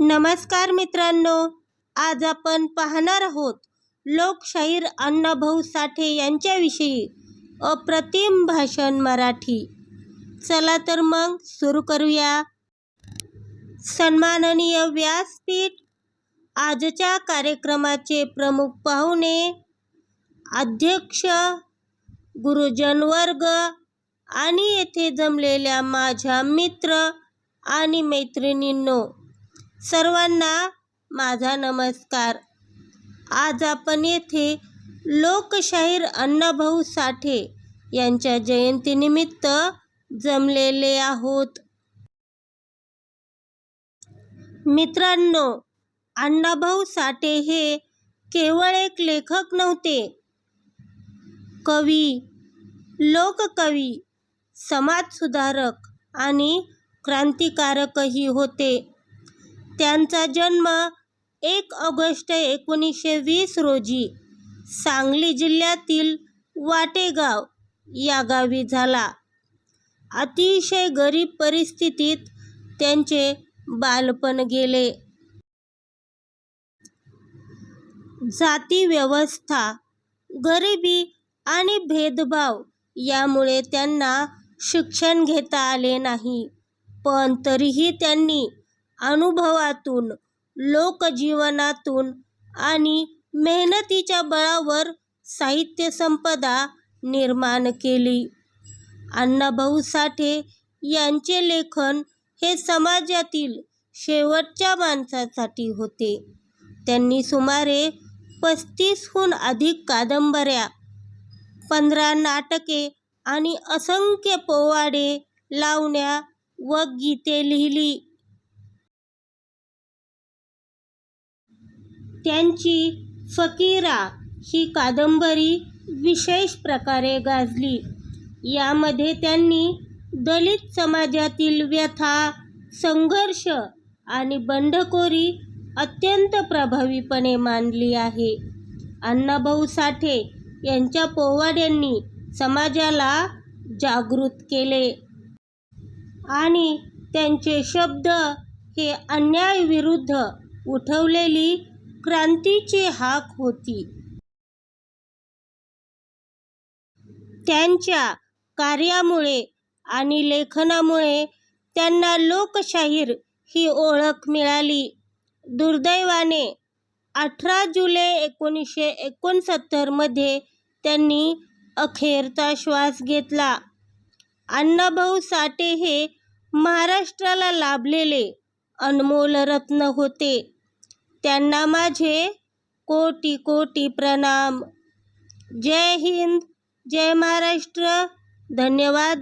नमस्कार मित्रांनो आज आपण पाहणार आहोत लोकशाहीर अण्णाभाऊ साठे यांच्याविषयी अप्रतिम भाषण मराठी. चला तर मग सुरू करूया. सन्माननीय व्यासपीठ आजच्या कार्यक्रमाचे प्रमुख पाहुणे अध्यक्ष गुरुजन वर्ग आणि येथे जमलेल्या माझ्या मित्र आणि मैत्रिणींनो. सर्वांना माझा नमस्कार. आज आपण येथे लोकशाहीर अण्णाभाऊ साठे यांच्या जयंतीनिमित्त जमलेले आहोत. मित्रांनो अण्णाभाऊ साठे हे केवळ एक लेखक नव्हते. कवी लोककवी समाजसुधारक आणि क्रांतिकारकही होते. त्यांचा जन्म एक ऑगस्ट एकोणीसशे वीस रोजी सांगली जिल्ह्यातील वाटेगाव या गावी झाला. अतिशय गरीब परिस्थितीत त्यांचे बालपण गेले. जाती व्यवस्था गरिबी आणि भेदभाव यामुळे त्यांना शिक्षण घेता आले नाही. पण तरीही त्यांनी अनुभवातून लोकजीवनातून आणि मेहनतीच्या बळावर साहित्य संपदा निर्माण केली. अण्णाभाऊ साठे यांचे लेखन हे समाजातील शेवटच्या माणसासाठी होते. त्यांनी सुमारे पस्तीसहून अधिक कादंबऱ्या पंधरा नाटके आणि असंख्य पोवाडे लावण्या व गीते लिहिली. त्यांची फकीरा ही कादंबरी विशेष प्रकारे गाजली. यामध्ये त्यांनी दलित समाजातील व्यथा संघर्ष आणि बंडखोरी अत्यंत प्रभावीपणे मांडली आहे. अण्णाभाऊ साठे यांच्या पोवाड्यांनी समाजाला जागृत केले. आणि त्यांचे शब्द हे अन्यायविरुद्ध उठवलेली क्रांतीची हाक होती. त्यांच्या कार्यामुळे आणि लेखनामुळे त्यांना लोकशाहीर ही ओळख मिळाली. दुर्दैवाने अठरा जुलै एकोणीसशे एकोणसत्तरमध्ये त्यांनी अखेरचा श्वास घेतला. अण्णाभाऊ साठे हे महाराष्ट्राला लाभलेले अनमोल रत्न होते. त्यांना माझे कोटी कोटी प्रणाम. जय हिंद जय महाराष्ट्र. धन्यवाद.